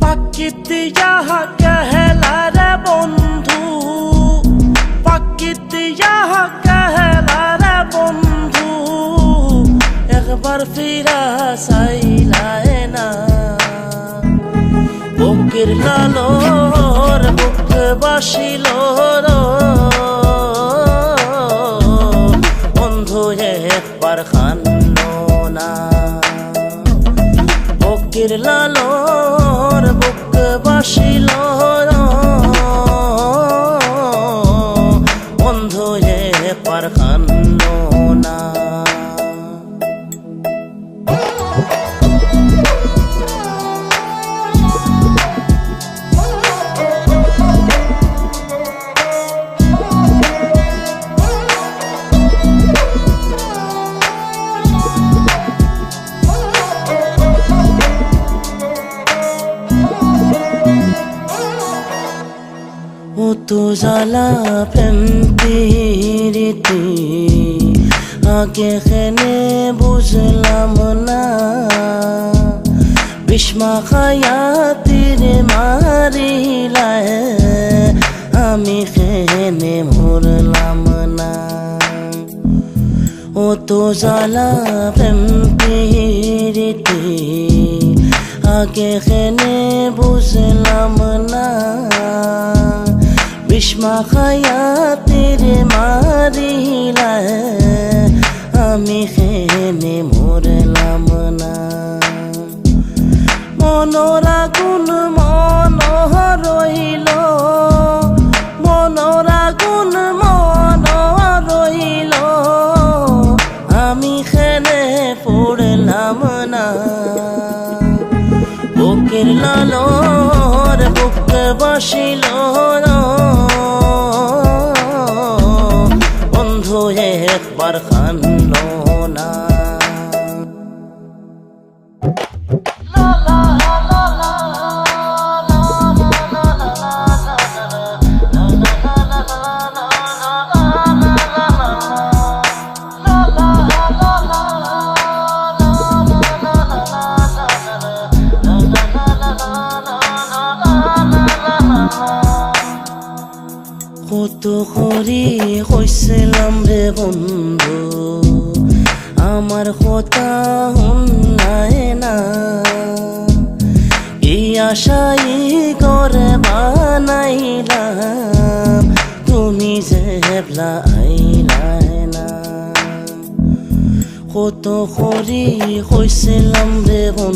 পাকিতি যাহা একবার ফিরা সাইলায় না। বুকের লালর বুক বাসিল বন্ধু একবার খান্ন লালর বুক বাসিল তো জ্বালা প্রেম প্রীতি আগে খেনে বুঝলাম না বিষ্মা খায়াতির মারিলায় আমি খেনে মরলাম না ও তো জ্বালা প্রেম প্রীতি আগে খেনে বুঝলাম না বিষ্মা খায়াতির মারিলা, আমি খেনে মরলাম না। মনোরা গুণ মন রইল, মনোরা গুণ মন রইল, আমি খেনে পড়লাম না। বুকের লালর বাসিল কত করি কইছিলাম রে বন্ধু আমার কথা শুনায় না। এই আশাই করে বানাইলাম। তুমি যে হেবলা না কত করি কইছিলাম রে বন্ধু।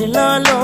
need la la